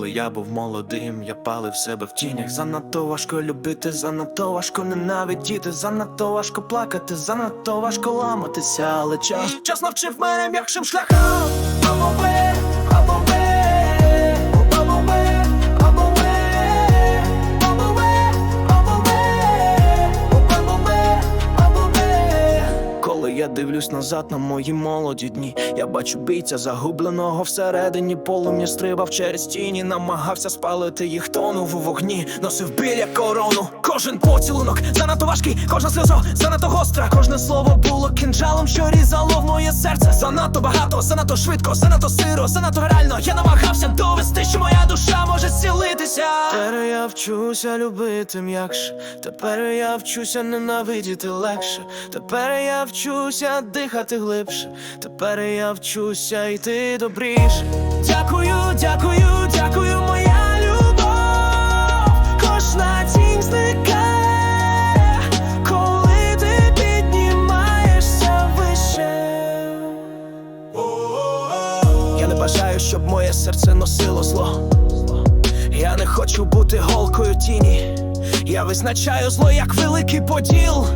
Коли я був молодим, я палив себе в тінях. Занадто важко любити, занадто важко ненавидіти, занадто важко плакати, занадто важко ламатися, але час час навчив мене м'якшим шляхам. Дивлюсь назад на мої молоді дні, я бачу бійця загубленого всередині полум'я стрибав через тіні, намагався спалити їх, тонув у вогні, носив біля корону. Кожен поцілунок занадто важкий, кожна сльоза занадто гостра. Кожне слово було кинджалом, що різало в моє серце. Занадто багато, занадто швидко, занадто сиро, занадто реально. Я намагався довести, що моя душа може зцілитися. Тепер я вчуся любити м'якше. Тепер я вчуся ненавидіти легше. Тепер я вчуся дихати глибше. Тепер я вчуся йти добріше. Дякую, дякую, дякую, моя любов. Кожна тінь зникає, коли ти піднімаєшся вище. Я не бажаю, щоб моє серце носило зло. Я не хочу бути голкою тіні. Я визначаю зло як великий поділ.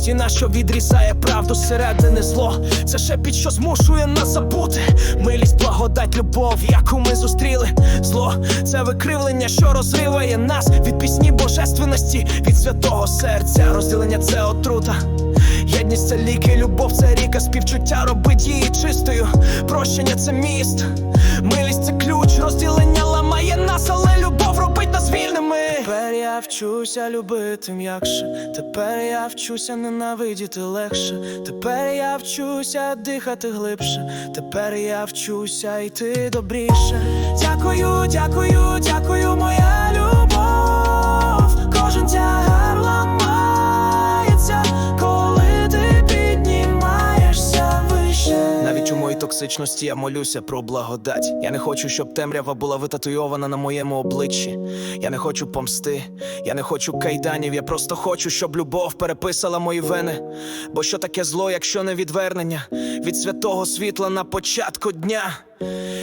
Стіна, що відрізає правду зсередини зло. Це шепіт, що змушує нас забути. Милість, благодать, любов, яку ми зустріли. Зло це викривлення, що розриває нас від пісні божественності, від святого серця. Розділення це отрута. Єдність це ліки, любов це ріка, співчуття робить її чистою. Прощення це міст, милість це вчуся любити м'якше. Тепер я вчуся ненавидіти легше. Тепер я вчуся дихати глибше. Тепер я вчуся йти добріше. Дякую, дякую, дякую, моя любов. Токсичності я молюся про благодать. Я не хочу, щоб темрява була витатуйована на моєму обличчі. Я не хочу помсти, я не хочу кайданів. Я просто хочу, щоб любов переписала мої вени. Бо що таке зло, якщо не відвернення від святого світла на початку дня?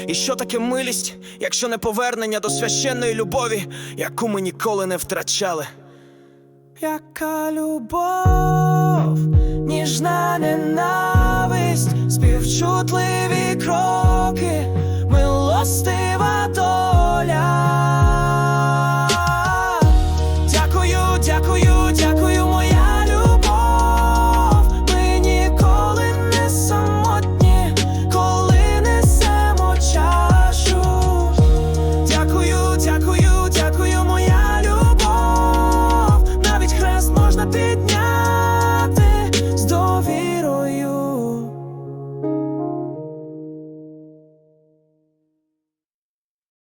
І що таке милість, якщо не повернення до священної любові, яку ми ніколи не втрачали? Яка любов, ніжна ненависть, співчутливі кроки, милостива.